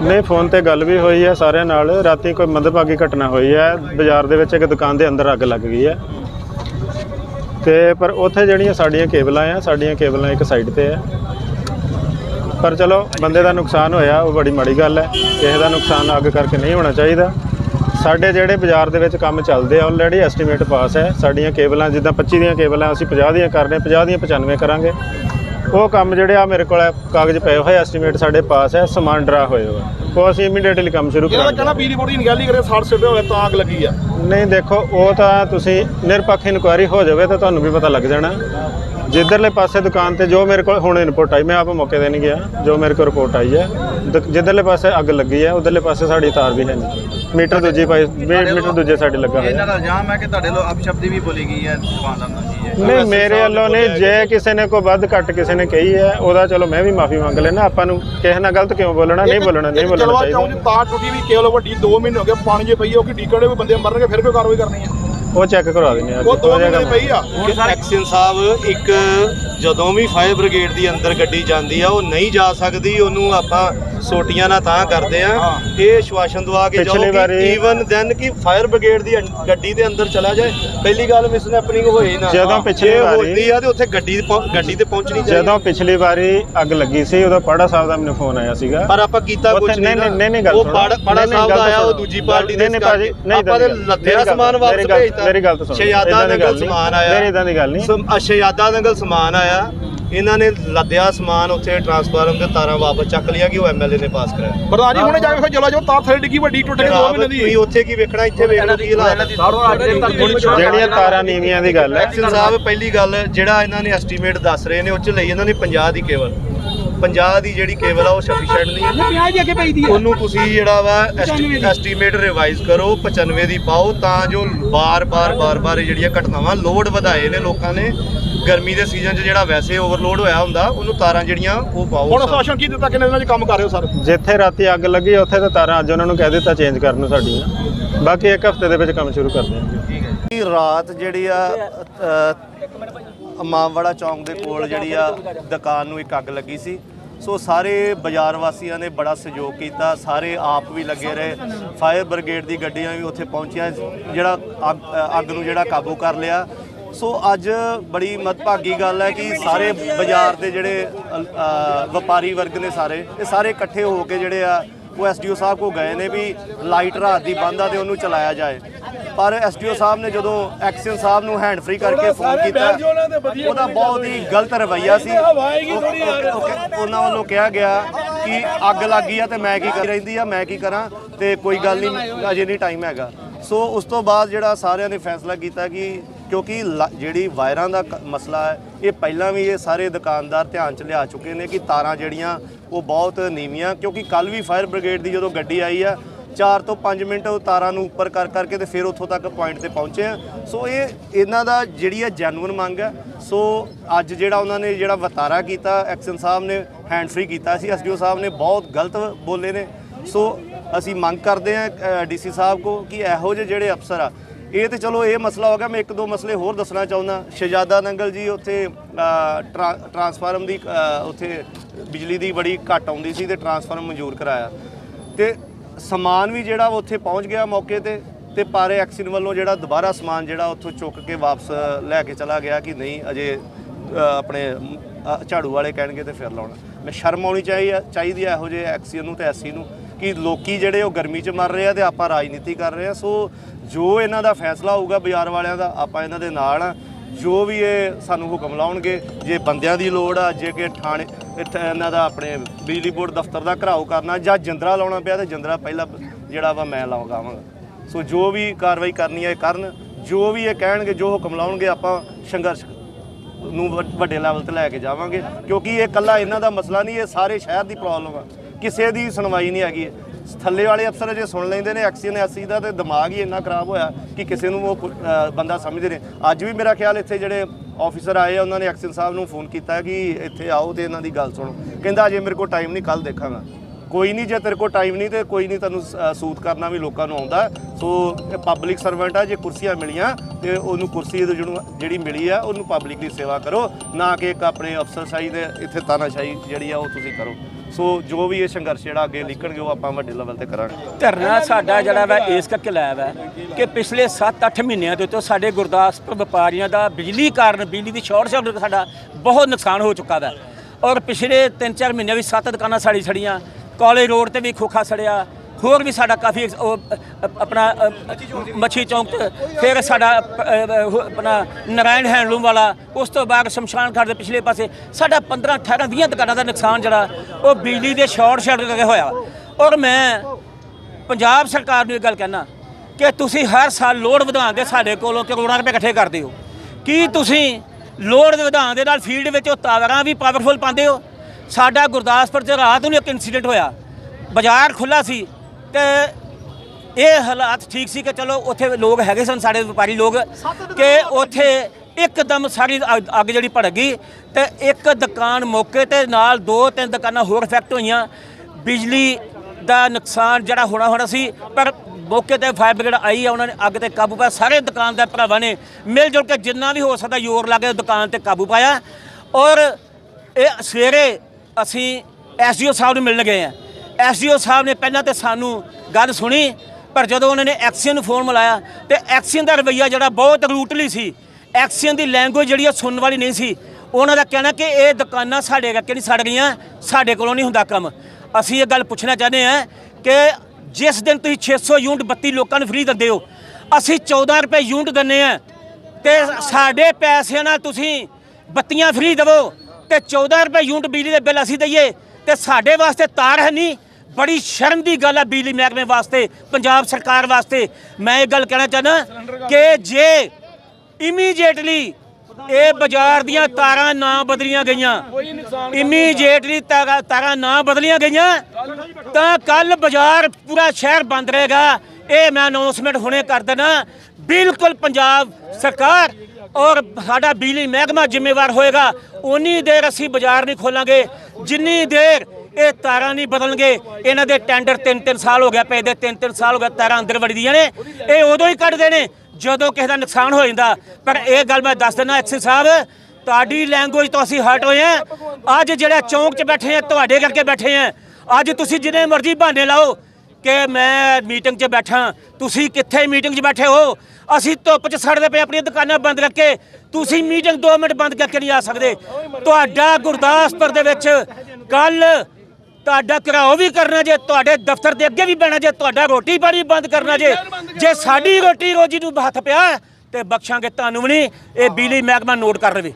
ਨਹੀਂ, ਫੋਨ ਤੇ ਗੱਲ ਵੀ ਹੋਈ ਹੈ ਸਾਰਿਆਂ ਨਾਲ। ਰਾਤੀ ਕੋਈ ਮੰਦਭਾਗੀ ਘਟਨਾ ਹੋਈ ਹੈ। ਬਾਜ਼ਾਰ ਦੇ ਵਿੱਚ ਇੱਕ ਦੁਕਾਨ ਦੇ ਅੰਦਰ ਅੱਗ ਲੱਗ ਗਈ ਹੈ। ਤੇ ਪਰ ਉੱਥੇ ਜਿਹੜੀਆਂ ਸਾਡੀਆਂ ਕੇਬਲਾਂ ਆ, ਸਾਡੀਆਂ ਕੇਬਲਾਂ ਇੱਕ ਸਾਈਡ ਤੇ ਹੈ ਪਰ ਚਲੋ, ਬੰਦੇ ਦਾ ਨੁਕਸਾਨ ਹੋਇਆ, ਉਹ ਬੜੀ ਮਾੜੀ ਗੱਲ ਹੈ। ਕਿਸੇ ਦਾ ਨੁਕਸਾਨ ਅੱਗ ਕਰਕੇ ਨਹੀਂ ਹੋਣਾ ਚਾਹੀਦਾ। ਸਾਡੇ ਜਿਹੜੇ ਬਾਜ਼ਾਰ ਦੇ ਵਿੱਚ ਕੰਮ ਚੱਲਦੇ ਆ ਆਲਰੇਡੀ ਐਸਟੀਮੇਟ ਪਾਸ ਹੈ। ਸਾਡੀਆਂ ਕੇਬਲਾਂ, ਜਿੱਦਾਂ 25 ਦੀਆਂ ਕੇਬਲਾਂ ਅਸੀਂ 50 ਦੀਆਂ ਕਰ ਰਹੇ ਹਾਂ 50 ਦੀਆਂ 95 ਕਰਾਂਗੇ। ਉਹ ਕੰਮ ਜਿਹੜੇ ਆ ਮੇਰੇ ਕੋਲ ਕਾਗਜ਼ ਪਏ ਹੋਏ ਐਸਟੀਮੇਟ ਸਾਡੇ ਪਾਸ ਹੈ ਸਮਾਨ ਡਰਾ ਹੋਏ ਹੋਏ ਉਹ ਅਸੀਂ ਇਮੀਡੀਏਟਲੀ ਕੰਮ ਸ਼ੁਰੂ ਇਹਦਾ ਕਰਾਂਗੇ। ਕਹਿਣਾ ਬਿਜਲੀ ਬੋਰਡ ਦੀ ਨਿਗਰਾਨੀ ਕਰੇ 60 ਸਿੱਟੇ ਹੋਏ ਤਾਂ ਅੱਗ ਲੱਗੀ ਆ। ਨਹੀਂ ਦੇਖੋ ਉਹ ਤਾਂ ਤੁਸੀਂ ਨਿਰਪੱਖ ਇਨਕੁਆਇਰੀ ਹੋ ਜਾਵੇ ਤਾਂ ਤੁਹਾਨੂੰ ਵੀ ਪਤਾ ਲੱਗ ਜਾਣਾ। ਜਿੱਧਰਲੇ ਪਾਸੇ ਦੁਕਾਨ ਤੇ ਜੋ ਮੇਰੇ ਕੋਲ ਹੁਣ ਇਨਪੁਟ ਆਈ ਮੈਂ ਆਪ ਮੌਕੇ ਤੇ ਨਹੀਂ ਗਿਆ ਜੋ ਮੇਰੇ ਕੋਲ ਰਿਪੋਰਟ ਆਈ ਹੈ ਜਿੱਧਰਲੇ ਪਾਸੇ ਅੱਗ ਲੱਗੀ ਹੈ ਉਧਰਲੇ ਪਾਸੇ ਸਾਡੀ ਤਾਰ ਵੀ ਹੈ ਨਹੀਂ। ਮੀਟਰ ਦੂਜੀ ਪਾਈ ਮੀਟਰ ਦੂਜੇ ਸਾਡੇ ਲੱਗਾ ਹੋਇਆ। ਇਹਨਾਂ ਦਾ ਇਲਜ਼ਾਮ ਹੈ ਕਿ ਤੁਹਾਡੇ ਲੋ ਅਪਸ਼ਬਦੀ ਵੀ ਬੋਲੀ ਗਈ ਹੈ ਦੁਕਾਨਦਾਰ ਨਾਲ। ਨਹੀਂ ਮੇਰੇ ਵੱਲੋਂ ਨਹੀਂ ਜੇ ਕਿਸੇ ਨੇ ਕੋਈ ਵੱਧ ਘੱਟ ਕਿਸੇ ਨੇ ਕਹੀ ਹੈ ਉਹਦਾ ਚਲੋ ਮੈਂ ਵੀ ਮਾਫੀ ਮੰਗ ਲੈਣਾ ਆਪਾਂ ਨੂੰ ਕਿਸੇ ਨਾਲ ਗਲਤ ਕਿਉਂ ਬੋਲਣਾ ਨਹੀਂ ਬੋਲਣਾ ਨਹੀਂ ਬੋਲਣਾ ਚਾਹੀਦਾ। ਦੀ ਤਾਰ ਟੁੱਟੀ ਵੀ ਕੇਵਲ ਵੱਡੀ 2 ਮਹੀਨੇ ਹੋ ਗਏ ਪਾਣੀ 'ਚ ਪਈ ਹੋ ਕਿ ਡੀਕੜੇ ਵੀ ਬੰਦੇ ਮਰਨਗੇ ਫਿਰ ਕੋਈ ਕਾਰਵਾਈ ਕਰਨੀ ਹੈ ਉਹ ਚੈੱਕ ਕਰਵਾ ਦਿੰਦੇ ਆ ਉਹ 2 ਮਹੀਨੇ ਦੀ ਪਈ ਆ। ਹੁਣ ਐਕਸ਼ਨ ਸਾਹਿਬ ਇੱਕ ਜਦੋਂ ਵੀ ਫਾਇਰ ਬ੍ਰਿਗੇਡ ਦੀ ਅੰਦਰ ਗੱਡੀ ਜਾਂਦੀ ਆ ਉਹ ਨਹੀਂ ਜਾ ਸਕਦੀ ਉਹਨੂੰ ਆਪਾਂ ਸੋਟੀਆਂ ਨਾਲ ਤਾਂ ਕਰਦੇ ਆ। ਇਹ ਸ਼ਵਾਸ਼ਨ ਦਵਾ ਕੇ ਜਾਓ ਕਿ ਈਵਨ ਦੈਨ ਕਿ ਫਾਇਰ ਬ੍ਰਿਗੇਡ ਦੀ ਗੱਡੀ ਦੇ ਅੰਦਰ ਚਲਾ ਜਾਏ। ਪਹਿਲੀ ਗੱਲ ਮਿਸਨੈਪਨਿੰਗ ਹੋਏ ਨਾ। ਜਦੋਂ ਪਿਛਲੀ ਵਾਰੀ- ਹੁੰਦੀ ਆ ਤੇ ਉੱਥੇ ਗੱਡੀ ਗੱਡੀ ਤੇ ਪਹੁੰਚਣੀ ਚਾਹੀਦੀ। ਜਦੋਂ ਪਿਛਲੀ ਵਾਰੀ ਅੱਗ ਲੱਗੀ ਸੀ ਉਦੋਂ ਪਾੜਾ ਸਾਹਿਬ ਦਾ ਮੈਨੂੰ ਫੋਨ ਆਇਆ ਸੀਗਾ। ਪਰ ਆਪਾਂ ਕੀਤਾ ਕੁਝ ਨਹੀਂ ਨਹੀਂ ਨਾ। ਨਹੀਂ ਨਹੀਂ ਗੱਲ ਉਹ। ਪਾੜਾ ਸਾਹਿਬ ਦਾ ਆਇਆ ਉਹ। ਦੂਜੀ ਪਾਰਟੀ ਦੇ ਨਹੀਂ ਭਾਜੀ ਨਹੀਂ ਆਪਾਂ ਦੇ ਗੱਲ- ਸਮਾਨ ਵਾਪਸ ਭੇਜਤਾ। ਮੇਰੀ ਗੱਲ ਤਾਂ ਸੁਣੋ। ਸ਼ਹਿਜ਼ਾਦਾ ਏਦਾਂ ਦੀ ਨੰਗਲ। ਸਮਾਨ ਆਇਆ। ਮੇਰੀ ਇਦਾਂ ਦੀ ਗੱਲ ਨਹੀਂ। ਸ਼ਹਿਜ਼ਾਦਾ ਨੰਗਲ ਸਮਾਨ ਆਇਆ। ਇਹਨਾਂ ਨੇ ਲੱਦਿਆ ਸਮਾਨ ਉੱਥੇ ਟਰਾਂਸਫਾਰਮ ਤੇ ਤਾਰਾਂ ਵਾਪਸ ਚੱਕ ਲਿਆ ਕਿ ਉਹ ਐਮਐਲਏ ਨੇ ਪਾਸ ਕਰਾਇਆ। ਪ੍ਰਧਾਨ ਜੀ ਹੁਣੇ ਜਾ ਕੇ ਫਿਰ ਚਲੋ ਜੋ ਤਾਰ ਥੱਲੇ ਡਿੱਗੀ ਵੱਡੀ ਟੁੱਟ ਕੇ 2 ਮਹੀਨੇ ਦੀ। ਤੁਸੀਂ ਉੱਥੇ ਕੀ ਵੇਖਣਾ ਇੱਥੇ ਵੇਖ ਲਓ ਕੀ ਹਾਲਾਤ ਹੈ ਜਿਹੜੀਆਂ ਤਾਰਾਂ ਨੀਵੀਆਂ ਦੀ ਗੱਲ ਹੈ। ਐਕਸ਼ਨ ਸਾਹਿਬ ਪਹਿਲੀ ਗੱਲ ਜਿਹੜਾ ਇਹਨਾਂ ਨੇ ਐਸਟੀਮੇਟ ਦੱਸ ਰਹੇ ਨੇ ਉਹ ਚ ਲਈ ਇਹਨਾਂ ਨੇ 50 ਦੀ ਕੇਵਲ। 50 ਦੀ ਜਿਹੜੀ ਕੇਵਲ ਆ ਉਹ ਸਫੀਸ਼ੀਐਂਟ ਨਹੀਂ। ਹੈ 50 ਦੀ ਅੱਗੇ ਪਈ ਦੀ ਉਹਨੂੰ ਤੁਸੀਂ ਜਿਹੜਾ ਵਾ ਐਸਟੀਮੇਟ ਰਿਵਾਈਜ਼ ਕਰੋ 95 ਦੀ ਪਾਓ ਤਾਂ ਜੋ ਬਾਰ-ਬਾਰ ਬਾਰ-ਬਾਰ ਜਿਹੜੀਆਂ ਘਟਨਾਵਾਂ ਲੋਡ ਵਧਾਏ ਨੇ ਲੋਕਾਂ ਨੇ। ਗਰਮੀ ਦੇ ਸੀਜ਼ਨ 'ਚ ਜਿਹੜਾ ਵੈਸੇ ਓਵਰਲੋਡ ਹੋਇਆ ਹੁੰਦਾ ਉਹਨੂੰ ਤਾਰਾਂ ਜਿਹੜੀਆਂ ਉਹ ਪਾਓ ਹੁਣ ਸ਼ਾਸਨ ਕੀ ਦਿੱਤਾ ਕਿੰਨੇ ਦਿਨਾਂ 'ਚ ਕੰਮ ਕਰ ਰਹੇ ਹੋ ਸਰ? ਜਿੱਥੇ ਰਾਤੀ ਅੱਗ ਲੱਗੀ ਉੱਥੇ ਤਾਂ ਤਾਰਾਂ ਅੱਜ ਉਹਨਾਂ ਨੂੰ ਕਹਿ ਦਿੱਤਾ ਚੇਂਜ ਕਰਨ ਨੂੰ ਸਾਡੀਆਂ ਬਾਕੀ ਇੱਕ ਹਫ਼ਤੇ ਦੇ ਵਿੱਚ ਕੰਮ ਸ਼ੁਰੂ ਕਰ ਦਿਆਂਗੇ। ਕਿ ਰਾਤ ਜਿਹੜੀ ਆ ਮਾਮਵਾੜਾ ਚੌਂਕ ਦੇ ਕੋਲ ਜਿਹੜੀ ਆ ਦੁਕਾਨ ਨੂੰ ਇੱਕ ਅੱਗ ਲੱਗੀ ਸੀ। ਸੋ ਸਾਰੇ ਬਾਜ਼ਾਰ ਵਾਸੀਆਂ ਨੇ ਬੜਾ ਸਹਿਯੋਗ ਕੀਤਾ ਸਾਰੇ ਆਪ ਵੀ ਲੱਗੇ ਰਹੇ। ਫਾਇਰ ਬ੍ਰਿਗੇਡ ਦੀ ਗੱਡੀਆਂ ਵੀ ਉੱਥੇ ਪਹੁੰਚੀਆਂ ਜਿਹੜਾ ਅੱਗ ਨੂੰ ਜਿਹੜਾ ਕਾਬੂ ਕਰ ਲਿਆ। ਸੋ ਅੱਜ ਬੜੀ ਮਦਭਾਗੀ ਗੱਲ ਹੈ ਕਿ ਸਾਰੇ ਬਾਜ਼ਾਰ ਦੇ ਜਿਹੜੇ ਵਪਾਰੀ ਵਰਗ ਨੇ ਸਾਰੇ ਇਹ ਸਾਰੇ ਇਕੱਠੇ ਹੋ ਕੇ ਜਿਹੜੇ ਆ ਉਹ ਐਸਡੀਓ ਸਾਹਿਬ ਕੋ ਗਏ ਨੇ ਵੀ ਲਾਈਟ ਰਾਤ ਦੀ ਬੰਦ ਆ ਤੇ ਉਹਨੂੰ ਚਲਾਇਆ ਜਾਏ। ਪਰ ਐਸਡੀਓ ਸਾਹਿਬ ਨੇ ਜਦੋਂ ਐਕਸ਼ਨ ਸਾਹਿਬ ਨੂੰ ਹੈਂਡ ਫ੍ਰੀ ਕਰਕੇ ਫੋਨ ਕੀਤਾ ਉਹਦਾ ਬਹੁਤ ਹੀ ਗਲਤ ਰਵੱਈਆ ਸੀ। ਉਹ- ਉਹ- ਉਹਨਾਂ ਵੱਲੋਂ ਕਿਹਾ ਗਿਆ ਕਿ ਅੱਗ ਲੱਗੀ ਆ ਤੇ ਮੈਂ ਕੀ ਕਰ ਰਹਿੰਦੀ ਆ ਮੈਂ ਕੀ ਕਰਾਂ ਤੇ ਕੋਈ ਗੱਲ ਨਹੀਂ ਅਜੇ ਨਹੀਂ ਟਾਈਮ ਹੈਗਾ। ਸੋ ਉਸ ਤੋਂ ਬਾਅਦ ਜਿਹੜਾ ਸਾਰਿਆਂ ਨੇ ਫੈਸਲਾ ਕੀਤਾ ਕਿ ਕਿਉਂਕਿ ਲ- ਜਿਹੜੀ ਵਾਇਰਾਂ ਦਾ ਕ- ਮਸਲਾ ਹੈ, ਇਹ ਪਹਿਲਾਂ ਵੀ ਇਹ ਸਾਰੇ ਦੁਕਾਨਦਾਰ ਧਿਆਨ ਚ ਲਿਆ ਚੁੱਕੇ ਨੇ ਕਿ ਤਾਰਾਂ ਜਿਹੜੀਆਂ, ਉਹ ਬਹੁਤ ਨੀਵੀਆਂ, ਕਿਉਂਕਿ ਕੱਲ ਵੀ ਫਾਇਰ ਬ੍ਰਿਗੇਡ ਦੀ ਜਦੋਂ ਗੱਡੀ ਆਈ ਆ 4 ਤੋਂ 5 ਮਿੰਟ ਉਹ ਤਾਰਾਂ ਨੂੰ ਉੱਪਰ ਕਰ ਕਰਕੇ ਤੇ ਫਿਰ ਉੱਥੋਂ ਤੱਕ ਪੁਆਇੰਟ ਤੇ ਪਹੁੰਚੇ ਆ। ਸੋ ਇਹ, ਇਹਨਾਂ ਦਾ ਜਿਹੜੀ ਹੈ ਜੈਨੂਇਨ ਮੰਗ ਹੈ ਸੋ ਅੱਜ ਜਿਹੜਾ ਉਹਨਾਂ ਨੇ ਜਿਹੜਾ ਵਤਾਰਾ ਕੀਤਾ ਐਕਸ਼ਨ ਸਾਹਿਬ ਨੇ ਹੈਂਡ ਫ੍ਰੀ ਕੀਤਾ ਸੀ ਐਸਡੀਓ ਸਾਹਿਬ ਨੇ ਬਹੁਤ ਗਲਤ ਬੋਲੇ ਨੇ। ਸੋ ਅਸੀਂ ਮੰਗ ਕਰਦੇ ਹਾਂ ਡੀਸੀ ਸਾਹਿਬ ਕੋ ਕਿ ਇਹੋ ਜਿਹੇ ਜਿਹੜੇ ਅਫਸਰ ਆ ਇਹ ਤੇ ਚਲੋ ਇਹ ਮਸਲਾ ਹੋ ਗਿਆ ਮੈਂ ਇੱਕ ਦੋ ਮਸਲੇ ਹੋਰ ਦੱਸਣਾ ਚਾਹੁੰਦਾ। ਸ਼ਹਿਜ਼ਾਦਾ ਨੰਗਲ ਜੀ ਉੱਥੇ ਅ, ਟਰਾਂਸਫਾਰਮ ਦੀ ਉੱਥੇ ਬਿਜਲੀ ਦੀ ਬੜੀ ਘੱਟ ਆਉਂਦੀ ਸੀ ਤੇ ਟਰਾਂਸਫਾਰਮ ਮਨਜ਼ੂਰ ਕਰਾਇਆ। ਤੇ ਸਮਾਨ ਵੀ ਜਿਹੜਾ ਉੱਥੇ ਪਹੁੰਚ ਗਿਆ ਮੌਕੇ ਤੇ ਤੇ ਪਾਰੇ ਐਕਸ਼ਨ ਵੱਲੋਂ ਜਿਹੜਾ ਦੁਬਾਰਾ ਸਮਾਨ ਜਿਹੜਾ ਉੱਥੋਂ ਚੁੱਕ ਕੇ ਵਾਪਸ ਲੈ ਕੇ ਚਲਾ ਗਿਆ ਕਿ ਨਹੀਂ ਅਜੇ ਆਪਣੇ ਝਾੜੂ ਵਾਲੇ ਕਹਿਣਗੇ ਤੇ ਫਿਰ ਲਾਉਣਾ। ਮੈਂ ਸ਼ਰਮ ਆਉਣੀ ਚਾਹੀ ਚਾਹੀਦੀ ਹੈ ਇਹੋ ਜਿਹੇ ਐਕਸੀਅਨ ਨੂੰ ਤੇ ਐਸੀ ਨੂੰ। ਕਿ ਲੋਕੀ ਜਿਹੜੇ ਉਹ ਗਰਮੀ 'ਚ ਮਰ ਰਹੇ ਆ ਤੇ ਆਪਾਂ ਰਾਜਨੀਤੀ ਕਰ ਰਹੇ ਆ। ਸੋ ਜੋ ਇਹਨਾਂ ਦਾ ਫੈਸਲਾ ਹੋਊਗਾ ਬਾਜ਼ਾਰ ਵਾਲਿਆਂ ਦਾ, ਆਪਾਂ ਇਹਨਾਂ ਦੇ ਨਾਲ ਆ। ਜੋ ਵੀ ਇਹ ਸਾਨੂੰ ਹੁਕਮ ਲਾਉਣਗੇ, ਜੇ ਬੰਦਿਆਂ ਦੀ ਲੋੜ ਆ, ਜੇ ਕਿ ਥਾਣੇ, ਇੱਥੇ ਇਹਨਾਂ ਦਾ ਆਪਣੇ ਬਿਜਲੀ ਬੋਰਡ ਦਫ਼ਤਰ ਦਾ ਘਰਾਓ ਕਰਨਾ ਜਾਂ ਜੰਦਰਾ ਲਾਉਣਾ ਪਿਆ ਤੇ ਜੰਦਰਾ ਪਹਿਲਾਂ ਜਿਹੜਾ ਵਾ ਮੈਂ ਲਾਵਾਂਗਾ ਸੋ ਜੋ ਵੀ ਕਾਰਵਾਈ ਕਰਨੀ ਹੈ ਇਹ ਕਰਨ, ਜੋ ਵੀ ਇਹ ਕਹਿਣਗੇ, ਜੋ ਹੁਕਮ ਲਾਉਣਗੇ, ਆਪਾਂ ਸੰਘਰਸ਼ ਨੂੰ ਵੱਡ- ਵੱਡੇ ਲੈਵਲ ਤੇ ਲੈ ਕੇ ਜਾਵਾਂਗੇ। ਕਿਉਂਕਿ ਇਹ ਇਕੱਲਾ ਇਹਨਾਂ ਦਾ ਮਸਲਾ ਨਹੀਂ, ਇਹ ਸਾਰੇ ਸ਼ਹਿਰ ਦੀ ਪ੍ਰੋਬਲਮ ਆ। ਕਿਸੇ ਦੀ ਸੁਣਵਾਈ ਨਹੀਂ ਹੈਗੀ। ਥੱਲੇ ਵਾਲੇ ਅਫਸਰ ਜੇ ਸੁਣ ਲੈਂਦੇ ਨੇ, ਐਕਸੀਅਨ ਐਸੀ ਦਾ ਤੇ ਦਿਮਾਗ ਹੀ ਇੰਨਾ ਖਰਾਬ ਹੋਇਆ ਕਿ ਕਿਸੇ ਨੂੰ ਉਹ ਬੰਦਾ ਸਮਝਦੇ ਨੇ। ਅੱਜ ਵੀ ਮੇਰਾ ਖਿਆਲ ਇੱਥੇ ਜਿਹੜੇ ਆਫੀਸਰ ਆਏ ਆ, ਉਹਨਾਂ ਨੇ ਐਕਸੀਅਨ ਸਾਹਿਬ ਨੂੰ ਫੋਨ ਕੀਤਾ ਕਿ ਇੱਥੇ ਆਓ ਤੇ ਇਹਨਾਂ ਦੀ ਗੱਲ ਸੁਣੋ। ਕਹਿੰਦਾ ਅਜੇ ਮੇਰੇ ਕੋਲ ਟਾਈਮ ਨਹੀਂ ਕੱਲ ਦੇਖਾਂਗਾ। ਕੋਈ ਨਹੀਂ ਜੇ ਤੇਰੇ ਕੋਲ ਟਾਈਮ ਨਹੀਂ ਤੇ ਕੋਈ ਨਹੀਂ ਤੈਨੂੰ ਅ, ਸੂਤ ਕਰਨਾ ਵੀ ਲੋਕਾਂ ਨੂੰ ਆਉਂਦਾ। ਸੋ ਇਹ ਪਬਲਿਕ ਸਰਵੈਂਟ ਆ ਜੇ ਕੁਰਸੀਆਂ ਮਿਲੀਆਂ ਤੇ ਉਹਨੂੰ ਕੁਰਸੀ ਦੀ ਜਿਹੜੀ ਮਿਲੀ ਆ ਉਹਨੂੰ ਪਬਲਿਕ ਦੀ ਸੇਵਾ ਕਰੋ। ਨਾ ਕਿ ਇੱਕ ਆਪਣੇ ਅਫਸਰਸ਼ਾਹੀ ਦੇ ਇੱਥੇ ਤਾਨਾਸ਼ਾਹੀ ਜਿਹੜੀ ਆ ਉਹ ਤੁਸੀਂ ਕਰੋ। ਸੋ ਜੋ ਵੀ ਇਹ ਸੰਘਰਸ਼ ਜਿਹੜਾ ਅੱਗੇ ਨਿਕਲਣਗੇ ਉਹ ਆਪਾਂ ਵੱਡੇ ਲੈਵਲ ਤੇ ਕਰਾਂਗੇ। ਧਰਨਾ ਸਾਡਾ ਜਿਹੜਾ ਵਾ ਇਸ ਕਰਕੇ ਲਾਇਆ ਵਾ ਕਿ ਪਿਛਲੇ 7-8 ਮਹੀਨਿਆਂ ਦੇ ਤੋਂ ਸਾਡੇ ਗੁਰਦਾਸਪੁਰ ਵਪਾਰੀਆਂ ਦਾ ਬਿਜਲੀ ਕਾਰਨ ਬਿਜਲੀ ਦੀ ਸ਼ਾਰਟ ਸਰਕਟ ਸਾਡਾ ਬਹੁਤ ਨੁਕਸਾਨ ਹੋ ਚੁੱਕਾ ਵਾ। ਔਰ ਪਿਛਲੇ 3-4 ਮਹੀਨੇ ਵੀ ਸੱਤ ਦੁਕਾਨਾਂ ਸਾਡੀ ਛੜੀਆਂ ਕਾਲਜ ਰੋਡ ਤੇ ਵੀ ਖੋਖਾ ਸੜਿਆ ਹੋਰ ਵੀ ਸਾਡਾ ਕਾਫੀ ਉਹ, ਆਪਣਾ ਮੱਛੀ ਚੌਂਕ ਤੇ ਫਿਰ ਸਾਡਾ ਆਪਣਾ ਨਾਰਾਇਣ ਹੈਂਡਲੂਮ ਵਾਲਾ ਉਸ ਤੋਂ ਬਾਅਦ ਸ਼ਮਸ਼ਾਨ ਘਾਟ ਦੇ ਪਿਛਲੇ ਪਾਸੇ ਸਾਡਾ 15 18 20 ਦੁਕਾਨਾਂ ਦਾ ਨੁਕਸਾਨ ਜਿਹੜਾ ਉਹ ਬਿਜਲੀ ਦੇ ਸ਼ਾਰਟ ਸਰਕਟ ਕਰਕੇ ਹੋਇਆ। ਔਰ ਮੈਂ ਪੰਜਾਬ ਸਰਕਾਰ ਨੂੰ ਇਹ ਗੱਲ ਕਹਿਣਾ ਕਿ ਤੁਸੀਂ ਹਰ ਸਾਲ ਲੋਡ ਵਧਾਉਣ ਦੇ ਸਾਡੇ ਕੋਲੋਂ ਕਰੋੜਾਂ ਰੁਪਏ ਇਕੱਠੇ ਕਰਦੇ ਹੋ। ਕੀ ਤੁਸੀਂ ਲੋਡ ਵਧਾਉਣ ਦੇ ਨਾਲ ਫੀਲਡ ਵਿੱਚ ਉਹ ਤਾਰਾਂ ਵੀ ਪਾਵਰਫੁਲ ਪਾਉਂਦੇ ਹੋ? ਸਾਡਾ ਗੁਰਦਾਸਪੁਰ 'ਚ ਰਾਤ ਨੂੰ ਇੱਕ ਇਨਸੀਡੈਂਟ ਹੋਇਆ। ਬਾਜ਼ਾਰ ਖੁੱਲਾ ਸੀ ਤੇ ਇਹ ਹਾਲਾਤ ਠੀਕ ਸੀ ਕਿ ਚਲੋ ਉੱਥੇ ਲੋਕ ਹੈਗੇ ਸਨ, ਸਾਡੇ ਵਪਾਰੀ ਲੋਕ, ਕਿ ਉੱਥੇ ਇੱਕਦਮ ਸਾਰੀ ਅੱਗ- ਅੱਗ ਜਿਹੜੀ ਭੜਕ ਗਈ ਤੇ ਇੱਕ ਦੁਕਾਨ ਮੌਕੇ ਤੇ ਨਾਲ ਦੋ ਤਿੰਨ ਦੁਕਾਨਾਂ ਹੋਰ ਇਫੈਕਟ ਹੋਈਆਂ। ਬਿਜਲੀ ਦਾ ਨੁਕਸਾਨ ਜਿਹੜਾ ਹੋਣਾ ਹੋਣਾ ਸੀ, ਪਰ ਮੌਕੇ ਤੇ ਫਾਇਰ ਬ੍ਰਿਗੇਡ ਆਈ ਆ, ਉਹਨਾਂ ਨੇ ਅੱਗ ਤੇ ਕਾਬੂ ਪਾਇਆ। ਸਾਰੇ ਦੁਕਾਨਦਾਰ ਭਰਾਵਾਂ ਨੇ ਮਿਲ ਜੁਲ ਕੇ ਜਿੰਨਾ ਵੀ ਹੋ ਸਕਦਾ ਜ਼ੋਰ ਲਾ ਕੇ ਦੁਕਾਨ ਤੇ ਕਾਬੂ ਪਾਇਆ। ਔਰ ਇਹ ਸਵੇਰੇ ਅਸੀਂ ਐਸਡੀਓ ਸਾਹਿਬ ਨੂੰ ਮਿਲਣ ਗਏ ਆ ਐਸਡੀਓ ਸਾਹਿਬ ਨੇ ਪਹਿਲਾਂ ਤੇ ਸਾਨੂੰ ਗੱਲ ਸੁਣੀ, ਪਰ ਜਦੋਂ ਉਹਨਾਂ ਨੇ ਐਕਸੀਅਨ ਨੂੰ ਫੋਨ ਮਿਲਾਇਆ, ਤੇ ਐਕਸੀਅਨ ਦਾ ਰਵੱਈਆ ਜਿਹੜਾ ਬਹੁਤ ਰੂਟਲੀ ਸੀ। ਐਕਸੀਅਨ ਦੀ ਲੈਂਗੁਏਜ ਜਿਹੜੀ ਉਹ ਸੁਣਨ ਵਾਲੀ ਨਹੀਂ ਸੀ। ਉਹਨਾਂ ਦਾ ਕਹਿਣਾ ਕਿ ਇਹ ਦੁਕਾਨਾਂ ਸਾਡੇ ਕਰਕੇ ਨਹੀਂ ਸੜ ਗਈਆਂ, ਸਾਡੇ ਕੋਲੋਂ ਨਹੀਂ ਹੁੰਦਾ ਕੰਮ। ਅਸੀਂ ਇਹ ਗੱਲ ਪੁੱਛਣਾ ਚਾਹੁੰਦੇ ਹਾਂ ਕਿ ਜਿਸ ਦਿਨ ਤੁਸੀਂ 600 ਯੂਨਿਟ ਬੱਤੀ ਲੋਕਾਂ ਨੂੰ ਫ੍ਰੀ ਦਿੰਦੇ ਹੋ, ਅਸੀਂ 14 ਰੁਪਏ ਯੂਨਿਟ ਦਿੰਨੇ ਆ ਤੇ ਸਾਡੇ ਪੈਸਿਆਂ ਨਾਲ ਤੁਸੀਂ ਬੱਤੀਆਂ ਫ੍ਰੀ ਦੇਵੋ। ਤੇ 14 ਰੁਪਏ ਯੂਨਿਟ ਬਿਜਲੀ ਦੇ ਬਿੱਲ ਅਸੀਂ ਦਈਏ ਤੇ ਸਾਡੇ ਵਾਸਤੇ ਤਾਰ ਹੈ ਨਹੀਂ। ਬੜੀ ਸ਼ਰਮ ਦੀ ਗੱਲ ਹੈ ਬਿਜਲੀ ਮਹਿਕਮੇ ਵਾਸਤੇ, ਪੰਜਾਬ ਸਰਕਾਰ ਵਾਸਤੇ। ਮੈਂ ਇਹ ਗੱਲ ਕਹਿਣਾ ਚਾਹੁੰਦਾ ਕਿ ਜੇ ਇਮੀਡੀਏਟਲੀ ਇਹ ਬਾਜ਼ਾਰ ਦੀਆਂ ਤਾਰਾਂ ਨਾ ਬਦਲੀਆਂ ਗਈਆਂ ਇਮੀਡੀਏਟਲੀ ਤਾਰਾਂ ਤਾਰਾਂ ਨਾ ਬਦਲੀਆਂ ਗਈਆਂ, ਤਾਂ ਕੱਲ ਬਾਜ਼ਾਰ ਪੂਰਾ ਸ਼ਹਿਰ ਬੰਦ ਰਹੇਗਾ। ਇਹ ਮੈਂ ਅਨਾਉਂਸਮੈਂਟ ਹੁਣੇ ਕਰ ਦੇਣਾ ਬਿਲਕੁਲ ਪੰਜਾਬ ਸਰਕਾਰ ਔਰ ਸਾਡਾ ਬਿਜਲੀ ਮਹਿਕਮਾ ਜ਼ਿੰਮੇਵਾਰ ਹੋਏਗਾ ਉਨੀ ਦੇਰ ਅਸੀਂ ਬਾਜ਼ਾਰ ਨਹੀਂ ਖੋਲਾਂਗੇ, ਜਿੰਨੀ ਦੇਰ ਇਹ ਤਾਰਾਂ ਨਹੀਂ ਬਦਲਣਗੇ, ਇਹਨਾਂ ਦੇ ਟੈਂਡਰ 3-3 ਸਾਲ ਹੋ ਗਿਆ ਪਏ ਦੇ 3-3 ਸਾਲ ਹੋ ਗਿਆ ਤਾਰਾਂ ਅੰਦਰ ਵੜਦੀਆਂ ਨੇ, ਇਹ ਉਦੋਂ ਹੀ ਕੱਢਦੇ ਨੇ, ਜਦੋਂ ਕਿਸੇ ਦਾ ਨੁਕਸਾਨ ਹੋ ਜਾਂਦਾ। ਪਰ ਇਹ ਗੱਲ ਮੈਂ ਦੱਸ ਦਿੰਦਾ, ਐਕਸੀ ਸਾਹਿਬ, ਤੁਹਾਡੀ ਲੈਂਗੁਏਜ ਤੋਂ ਅਸੀਂ ਹਟ ਹੋਏ ਆ ਅੱਜ ਜਿਹੜਾ ਚੌਂਕ 'ਚ ਬੈਠੇ ਆ ਤੁਹਾਡੇ ਕਰਕੇ ਬੈਠੇ ਆ ਅੱਜ ਤੁਸੀਂ ਜਿੰਨੇ ਮਰਜ਼ੀ ਬਹਾਨੇ ਲਾਓ ਕਿ ਮੈਂ ਮੀਟਿੰਗ 'ਚ ਬੈਠਾ, ਤੁਸੀਂ ਕਿੱਥੇ ਮੀਟਿੰਗ 'ਚ ਬੈਠੇ ਹੋ? ਅਸੀਂ ਧੁੱਪ 'ਚ ਸੜਦੇ ਪਏ, ਆਪਣੀਆਂ ਦੁਕਾਨਾਂ ਬੰਦ ਕਰਕੇ ਤੁਸੀਂ ਮੀਟਿੰਗ 2 ਮਿੰਟ ਬੰਦ ਕਰਕੇ ਨਹੀਂ ਆ ਸਕਦੇ। ਤੁਹਾਡਾ ਗੁਰਦਾਸਪੁਰ ਦੇ ਵਿੱਚ ਕੱਲ ਤੁਹਾਡਾ ਘਰਾਓ ਵੀ ਕਰਨਾ ਜੇ, ਤੁਹਾਡੇ ਦਫ਼ਤਰ ਦੇ ਅੱਗੇ ਵੀ ਬਹਿਣਾ ਜੇ, ਤੁਹਾਡਾ ਰੋਟੀ ਪਾਣੀ ਬੰਦ ਕਰਨਾ ਜੇ। ਜੇ ਸਾਡੀ ਰੋਟੀ ਰੋਜੀ ਨੂੰ ਹੱਥ ਪਿਆ ਤੇ ਬਖਸ਼ਾਂਗੇ ਤੁਹਾਨੂੰ ਵੀ ਨਹੀਂ, ਇਹ ਬਿਜਲੀ ਮਹਿਕਮਾ ਨੋਟ ਕਰ ਲਵੇ।